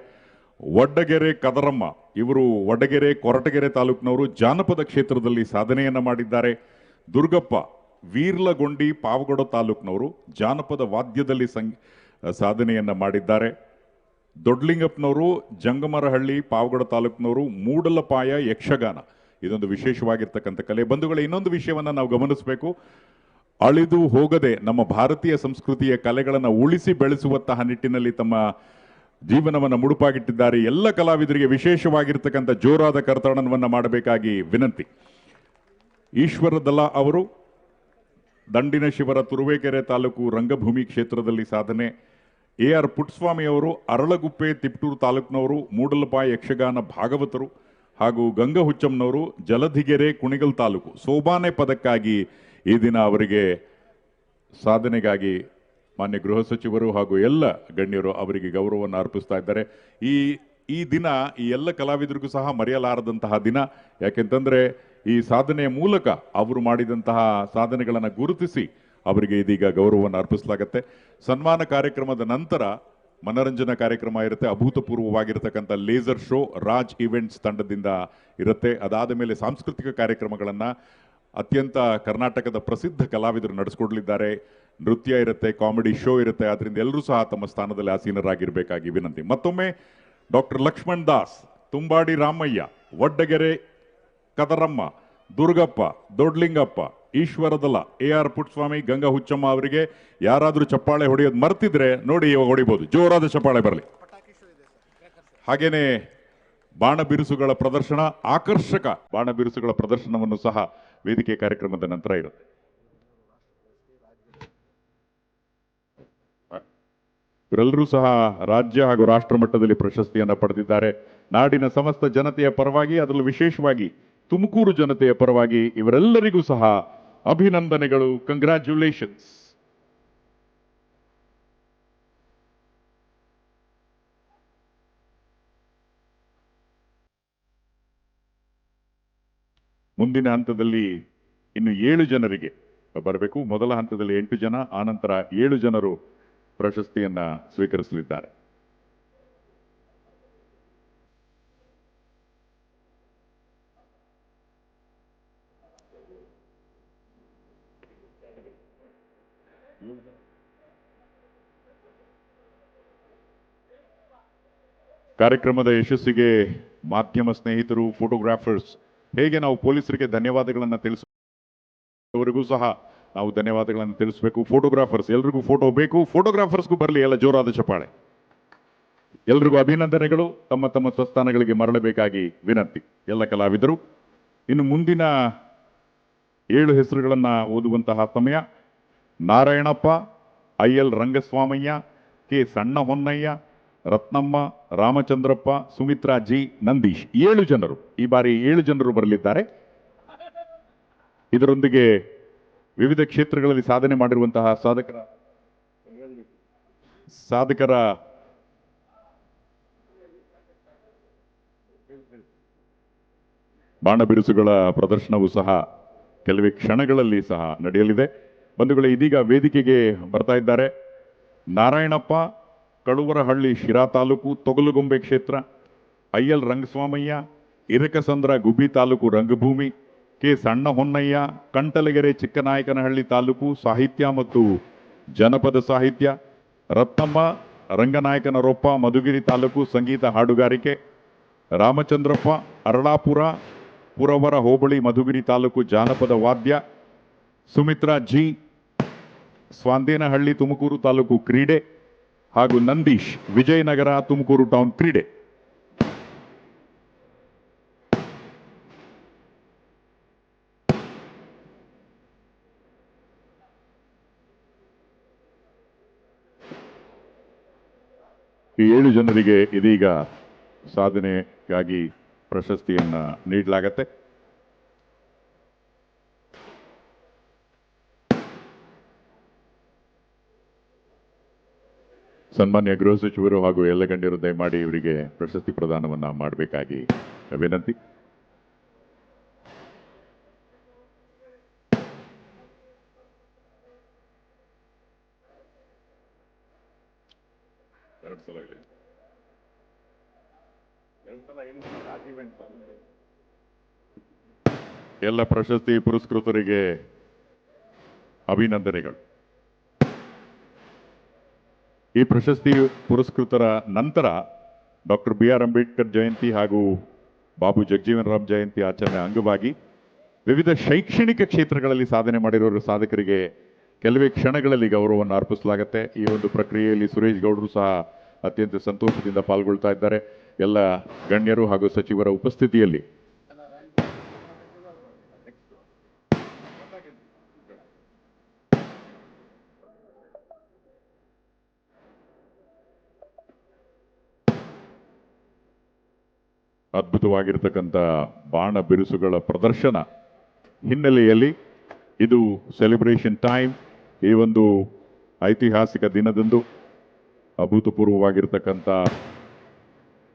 ವಡ್ಡಗೆರೆ ಕದರಮ್ಮ, ಇವರು ವಡ್ಡಗೆರೆ, ಕೊರಟಗೆರೆ ತಾಲೂಕಿನವರು ಜಾನಪದ ಕ್ಷೇತ್ರದಲ್ಲಿ ಸಾಧನೆಯನ್ನು ಮಾಡಿದ್ದಾರೆ. ದುರ್ಗಪ್ಪ, ವೀರ್ಲಗೊಂಡಿ, ಪಾವಗಡ ತಾಲೂಕಿನವರು ಜಾನಪದ ವಾದ್ಯದಲ್ಲಿ ಸಂ ಸಾಧನೆಯನ್ನು ಮಾಡಿದ್ದಾರೆ. ದೊಡ್ಡಲಿಂಗಪ್ಪನವರು ಜಂಗಮರಹಳ್ಳಿ, ಪಾವಗಡ ತಾಲೂಕಿನವರು ಮೂಡಲಪಾಯ ಯಕ್ಷಗಾನ. ಇದೊಂದು ವಿಶೇಷವಾಗಿರ್ತಕ್ಕಂಥ ಕಲೆ. ಬಂಧುಗಳ, ಇನ್ನೊಂದು ವಿಷಯವನ್ನು ನಾವು ಗಮನಿಸಬೇಕು. ಅಳಿದು ಹೋಗದೆ ನಮ್ಮ ಭಾರತೀಯ ಸಂಸ್ಕೃತಿಯ ಕಲೆಗಳನ್ನು ಉಳಿಸಿ ಬೆಳೆಸುವಂತಹ ನಿಟ್ಟಿನಲ್ಲಿ ತಮ್ಮ ಜೀವನವನ್ನು ಮುಡುಪಾಗಿಟ್ಟಿದ್ದಾರೆ. ಎಲ್ಲ ಕಲಾವಿದರಿಗೆ ವಿಶೇಷವಾಗಿರ್ತಕ್ಕಂಥ ಜೋರಾದ ಕರ್ತಾಡನವನ್ನು ಮಾಡಬೇಕಾಗಿ ವಿನಂತಿ. ಈಶ್ವರದಲ್ಲ ಅವರು ದಂಡಿನ ಶಿವರ ತುರುವೇಕೆರೆ ತಾಲೂಕು ರಂಗಭೂಮಿ ಕ್ಷೇತ್ರದಲ್ಲಿ ಸಾಧನೆ. ಎ ಆರ್ ಪುಟ್ಸ್ವಾಮಿ ಅವರು ಅರಳಗುಪ್ಪೆ, ತಿಪ್ಟೂರು ತಾಲೂಕಿನವರು ಮೂಡಲಪಾಯ ಯಕ್ಷಗಾನ ಭಾಗವತರು. ಹಾಗೂ ಗಂಗಾ ಹುಚ್ಚಮ್ಮನವರು ಜಲಧಿಗೆರೆ ಕುಣಿಗಲ್ ತಾಲೂಕು ಸೋಬಾನೆ ಪದಕ್ಕಾಗಿ ಈ ದಿನ ಅವರಿಗೆ ಸಾಧನೆಗಾಗಿ ಮಾನ್ಯ ಗೃಹ ಸಚಿವರು ಹಾಗೂ ಎಲ್ಲ ಗಣ್ಯರು ಅವರಿಗೆ ಗೌರವವನ್ನು ಅರ್ಪಿಸ್ತಾ ಇದ್ದಾರೆ. ಈ ಈ ದಿನ ಈ ಎಲ್ಲ ಕಲಾವಿದರಿಗೂ ಸಹ ಮರೆಯಲಾರದಂತಹ ದಿನ. ಯಾಕೆಂತಂದ್ರೆ ಈ ಸಾಧನೆಯ ಮೂಲಕ ಅವರು ಮಾಡಿದಂತಹ ಸಾಧನೆಗಳನ್ನು ಗುರುತಿಸಿ ಅವರಿಗೆ ಇದೀಗ ಗೌರವವನ್ನು ಅರ್ಪಿಸಲಾಗತ್ತೆ. ಸನ್ಮಾನ ಕಾರ್ಯಕ್ರಮದ ನಂತರ ಮನರಂಜನಾ ಕಾರ್ಯಕ್ರಮ ಇರುತ್ತೆ, ಅಭೂತಪೂರ್ವವಾಗಿರತಕ್ಕಂಥ ಲೇಸರ್ ಶೋ ರಾಜ್ ಇವೆಂಟ್ಸ್ ತಂಡದಿಂದ ಇರುತ್ತೆ. ಅದಾದ ಮೇಲೆ ಸಾಂಸ್ಕೃತಿಕ ಕಾರ್ಯಕ್ರಮಗಳನ್ನು ಅತ್ಯಂತ ಕರ್ನಾಟಕದ ಪ್ರಸಿದ್ಧ ಕಲಾವಿದರು ನಡೆಸ್ಕೊಡ್ಲಿದ್ದಾರೆ. ನೃತ್ಯ ಇರುತ್ತೆ ಕಾಮಿಡಿ ಶೋ ಇರುತ್ತೆ. ಅದರಿಂದ ಎಲ್ಲರೂ ಸಹ ತಮ್ಮ ಸ್ಥಾನದಲ್ಲಿ ಆಸೀನರಾಗಿರಬೇಕಾಗಿ ವಿನಂತಿ. ಮತ್ತೊಮ್ಮೆ ಡಾಕ್ಟರ್ ಲಕ್ಷ್ಮಣ್ ದಾಸ್, ತುಂಬಾಡಿ ರಾಮಯ್ಯ, ವಡ್ಡಗೆರೆ ಕದರಮ್ಮ ದುರ್ಗಪ್ಪ, ದೊಡ್ಲಿಂಗಪ್ಪ, ಈಶ್ವರದಲ್ಲ, ಎ ಆರ್ ಪುಟ್ಸ್ವಾಮಿ ಗಂಗಾ ಹುಚ್ಚಮ್ಮ ಅವರಿಗೆ ಯಾರಾದರೂ ಚಪ್ಪಾಳೆ ಹೊಡೆಯೋದು ಮರ್ತಿದ್ರೆ ನೋಡಿ ಇವಾಗ ಹೊಡಿಬೋದು. ಜೋರಾದ ಚಪ್ಪಾಳೆ ಬರಲಿ. ಹಾಗೇನೆ ಬಾಣ ಬಿರುಸುಗಳ ಪ್ರದರ್ಶನ ಆಕರ್ಷಕ ಬಾಣ ಬಿರುಸುಗಳ ಪ್ರದರ್ಶನವನ್ನು ಸಹ ವೇದಿಕೆ ಕಾರ್ಯಕ್ರಮದ ನಂತರ ಇರುತ್ತೆ. ಇವರೆಲ್ಲರೂ ಸಹ ರಾಜ್ಯ ಹಾಗೂ ರಾಷ್ಟ್ರ ಮಟ್ಟದಲ್ಲಿ ಪ್ರಶಸ್ತಿಯನ್ನು ಪಡೆದಿದ್ದಾರೆ. ನಾಡಿನ ಸಮಸ್ತ ಜನತೆಯ ಪರವಾಗಿ, ಅದರಲ್ಲೂ ವಿಶೇಷವಾಗಿ ತುಮಕೂರು ಜನತೆಯ ಪರವಾಗಿ ಇವರೆಲ್ಲರಿಗೂ ಸಹ ಅಭಿನಂದನೆಗಳು. ಕಂಗ್ರ್ಯಾಚುಲೇಷನ್ಸ್ ಮುಂದಿನ ಹಂತದಲ್ಲಿ ಇನ್ನು ಏಳು ಜನರಿಗೆ ಬರಬೇಕು. ಮೊದಲ ಹಂತದಲ್ಲಿ ಎಂಟು ಜನ, ಆನಂತರ ಏಳು ಜನರು ಪ್ರಶಸ್ತಿಯನ್ನ ಸ್ವೀಕರಿಸಲಿದ್ದಾರೆ. ಕಾರ್ಯಕ್ರಮದ ಯಶಸ್ಸಿಗೆ ಮಾಧ್ಯಮ ಸ್ನೇಹಿತರು ಫೋಟೋಗ್ರಾಫರ್ಸ್ ಹೇಗೆ ನಾವು ಪೊಲೀಸರಿಗೆ ಧನ್ಯವಾದಗಳನ್ನು ತಿಳಿಸವರಿಗೂ ಸಹ ನಾವು ಧನ್ಯವಾದಗಳನ್ನು ತಿಳಿಸಬೇಕು. ಫೋಟೋಗ್ರಾಫರ್ಸ್ ಎಲ್ರಿಗೂ ಫೋಟೋ ಬೇಕು. ಫೋಟೋಗ್ರಾಫರ್ಸ್ಗೂ ಬರಲಿ, ಎಲ್ಲ ಜೋರಾದ ಚಪ್ಪಾಳೆ. ಎಲ್ರಿಗೂ ಅಭಿನಂದನೆಗಳು. ತಮ್ಮ ತಮ್ಮ ಸ್ವಸ್ಥಾನಗಳಿಗೆ ಮರಳಬೇಕಾಗಿ ವಿನಂತಿ. ಎಲ್ಲ ಕಲಾವಿದರು, ಇನ್ನು ಮುಂದಿನ ಏಳು ಹೆಸರುಗಳನ್ನು ಓದುವಂತಹ ಸಮಯ. Narayanappa, I L Rangaswamaiah, K Sanna Honnaiah Ratnamma, Ramachandrappa, Sumitra G, Nandish ಏಳು ಜನರು. ಈ ಬಾರಿ ಏಳು ಜನರು ಬರಲಿದ್ದಾರೆ. ಇದರೊಂದಿಗೆ ವಿವಿಧ ಕ್ಷೇತ್ರಗಳಲ್ಲಿ ಸಾಧನೆ ಮಾಡಿರುವಂತಹ ಸಾಧಕರ ಸಾಧಕರ ಬಾಣ ಬಿರುಸುಗಳ ಪ್ರದರ್ಶನವೂ ಸಹ ಕೆಲವೇ ಕ್ಷಣಗಳಲ್ಲಿ ಸಹ ನಡೆಯಲಿದೆ. ಬಂಧುಗಳೇ, ಇದೀಗ ವೇದಿಕೆಗೆ ಬರ್ತಾ ಇದ್ದಾರೆ. ನಾರಾಯಣಪ್ಪ ಕಳುವರಹಳ್ಳಿ ಶಿರಾ ತಾಲೂಕು ತೊಗಲುಗೊಂಬೆ ಕ್ಷೇತ್ರ ಎಲ್ ರಂಗಸ್ವಾಮಯ್ಯ, ಇರಕಸಂದ್ರ ಗುಬ್ಬಿ ತಾಲೂಕು ರಂಗಭೂಮಿ, ಕೆ ಸಣ್ಣ ಹೊನ್ನಯ್ಯ ಕಂಟಲಗೆರೆ ಚಿಕ್ಕನಾಯಕನಹಳ್ಳಿ ತಾಲೂಕು ಸಾಹಿತ್ಯ ಮತ್ತು ಜನಪದ ಸಾಹಿತ್ಯ ರತ್ನಮ್ಮ ರಂಗನಾಯಕನರೊಪ್ಪ, ಮಧುಗಿರಿ ತಾಲೂಕು ಸಂಗೀತ ಹಾಡುಗಾರಿಕೆ, ರಾಮಚಂದ್ರಪ್ಪ, ಅರಳಾಪುರ, ಪುರವರ ಹೋಬಳಿ ಮಧುಗಿರಿ ತಾಲೂಕು ಜಾನಪದ ವಾದ್ಯ, ಸುಮಿತ್ರಾ ಜಿ, ಸ್ವಾಂದೇನಹಳ್ಳಿ ತುಮಕೂರು ತಾಲೂಕು ಕ್ರೀಡೆ ಹಾಗೂ ನಂದೀಶ್ ವಿಜಯನಗರ ತುಮಕೂರು ಟೌನ್ ಕ್ರೀಡೆ. ಈ ಏಳು ಜನರಿಗೆ ಇದೀಗ ಸಾಧನೆಗಾಗಿ ಪ್ರಶಸ್ತಿಯನ್ನ ನೀಡಲಾಗತ್ತೆ. ಸನ್ಮಾನ್ಯ ಗೃಹ ಸಚಿವರು ಹಾಗೂ ಎಲ್ಲ ಗಣ್ಯರು ದಯಮಾಡಿ ಇವರಿಗೆ ಪ್ರಶಸ್ತಿ ಪ್ರದಾನವನ್ನ ಮಾಡಬೇಕಾಗಿ ವಿನಂತಿ ಎಲ್ಲ ಪ್ರಶಸ್ತಿ ಪುರಸ್ಕೃತರಿಗೆ ಅಭಿನಂದನೆಗಳು. ಈ ಪ್ರಶಸ್ತಿ ಪುರಸ್ಕೃತರ ನಂತರ doctor B R Ambedkar Jayanti ಹಾಗೂ ಬಾಬು ಜಗಜೀವನ್ ರಾಮ್ ಜಯಂತಿ ಆಚರಣೆ ಅಂಗವಾಗಿ ವಿವಿಧ ಶೈಕ್ಷಣಿಕ ಕ್ಷೇತ್ರಗಳಲ್ಲಿ ಸಾಧನೆ ಮಾಡಿರೋರು ಸಾಧಕರಿಗೆ ಕೆಲವೇ ಕ್ಷಣಗಳಲ್ಲಿ ಗೌರವವನ್ನು ಅರ್ಪಿಸಲಾಗುತ್ತೆ. ಈ ಒಂದು ಪ್ರಕ್ರಿಯೆಯಲ್ಲಿ ಸುರೇಶ್ ಗೌಡರು ಸಹ ಅತ್ಯಂತ ಸಂತೋಷದಿಂದ ಪಾಲ್ಗೊಳ್ತಾ ಇದ್ದಾರೆ. ಎಲ್ಲ ಗಣ್ಯರು ಹಾಗೂ ಸಚಿವರ ಉಪಸ್ಥಿತಿಯಲ್ಲಿ ಅದ್ಭುತವಾಗಿರ್ತಕ್ಕಂಥ ಬಾಣ ಬಿರುಸುಗಳ ಪ್ರದರ್ಶನ ಹಿನ್ನೆಲೆಯಲ್ಲಿ ಇದು ಸೆಲೆಬ್ರೇಷನ್ ಟೈಮ್ ಈ ಒಂದು ಐತಿಹಾಸಿಕ ದಿನದಂದು ಅಭೂತಪೂರ್ವವಾಗಿರ್ತಕ್ಕಂಥ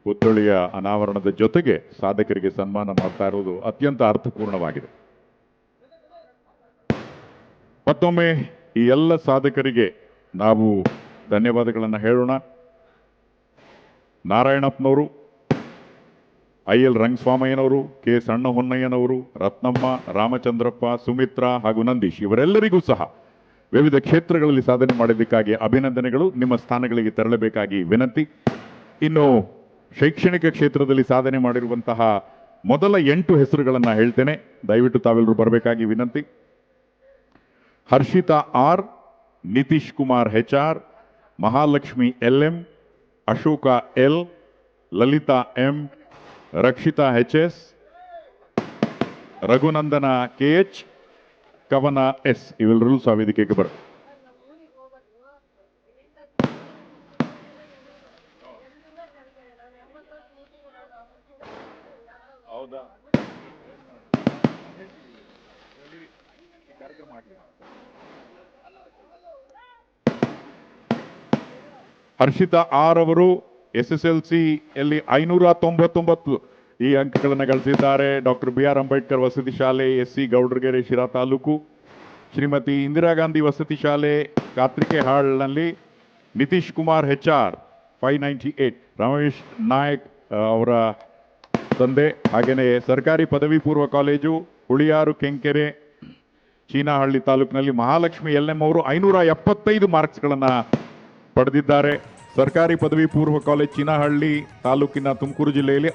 ಪುತ್ಥಳಿಯ ಅನಾವರಣದ ಜೊತೆಗೆ ಸಾಧಕರಿಗೆ ಸನ್ಮಾನ ಮಾಡ್ತಾ ಇರೋದು ಅತ್ಯಂತ ಅರ್ಥಪೂರ್ಣವಾಗಿದೆ. ಮತ್ತೊಮ್ಮೆ ಈ ಎಲ್ಲ ಸಾಧಕರಿಗೆ ನಾವು ಧನ್ಯವಾದಗಳನ್ನು ಹೇಳೋಣ. ನಾರಾಯಣಪ್ಪನವರು ಐ ಎಲ್ ರಂಗಸ್ವಾಮಯ್ಯನವರು ಕೆ ಸಣ್ಣ ಹೊನ್ನಯ್ಯನವರು ರತ್ನಮ್ಮ, ರಾಮಚಂದ್ರಪ್ಪ, ಸುಮಿತ್ರಾ ಹಾಗೂ ನಂದೀಶ್ ಇವರೆಲ್ಲರಿಗೂ ಸಹ ವಿವಿಧ ಕ್ಷೇತ್ರಗಳಲ್ಲಿ ಸಾಧನೆ ಮಾಡಿದ್ದಕ್ಕಾಗಿ ಅಭಿನಂದನೆಗಳು. ನಿಮ್ಮ ಸ್ಥಾನಗಳಿಗೆ ತೆರಳಬೇಕಾಗಿ ವಿನಂತಿ. ಇನ್ನು ಶೈಕ್ಷಣಿಕ ಕ್ಷೇತ್ರದಲ್ಲಿ ಸಾಧನೆ ಮಾಡಿರುವಂತಹ ಮೊದಲ ಎಂಟು ಹೆಸರುಗಳನ್ನು ಹೇಳ್ತೇನೆ. ದಯವಿಟ್ಟು ತಾವೆಲ್ಲರೂ ಬರಬೇಕಾಗಿ ವಿನಂತಿ. Harshitha R, Nitish Kumar H R, Mahalakshmi L M, Ashoka L, Lalitha M Rakshitha H S Raghunandana K H Kavana S. ಇವೆಲ್ಲರೂ ಸಹ ವೇದಿಕೆಗೆ ಬರ. ಹರ್ಷಿತಾ ಆರ್ ಅವರು ಎಸ್ ಎಸ್ ಎಲ್ ಸಿ ಐನೂರ ತೊಂಬತ್ತೊಂಬತ್ತು ಈ ಅಂಕಗಳನ್ನು ಗಳಿಸಿದ್ದಾರೆ. ಡಾಕ್ಟರ್ ಬಿ ಆರ್ ಅಂಬೇಡ್ಕರ್ ವಸತಿ ಶಾಲೆ ಎಸ್ ಸಿ ಗೌಡ್ರಗೆರೆ ಶಿರಾ ತಾಲೂಕು, ಶ್ರೀಮತಿ ಇಂದಿರಾ ಗಾಂಧಿ ವಸತಿ ಶಾಲೆ, ಕಾತ್ರಿಕೆ ಹಾಳ್ನಲ್ಲಿ Nitish Kumar H R five ninety eight, Ramesh Nayak ಅವರ ತಂದೆ ಹಾಗೆಯೇ ಸರ್ಕಾರಿ ಪದವಿ ಪೂರ್ವ ಕಾಲೇಜು, ಹುಳಿಯಾರು, ಕೆಂಕೆರೆ, ಚೀನಾಹಳ್ಳಿ ತಾಲೂಕಿನಲ್ಲಿ ಮಹಾಲಕ್ಷ್ಮಿ ಎಲ್ ಎಂ ಅವರು ಐನೂರ ಎಪ್ಪತ್ತೈದು ಮಾರ್ಕ್ಸ್ಗಳನ್ನು ಪಡೆದಿದ್ದಾರೆ. ಸರ್ಕಾರಿ ಪದವಿ ಪೂರ್ವ ಕಾಲೇಜ್ ಚಿನಹಳ್ಳಿ ತಾಲೂಕಿನ ತುಮಕೂರು ಜಿಲ್ಲೆಯಲ್ಲಿ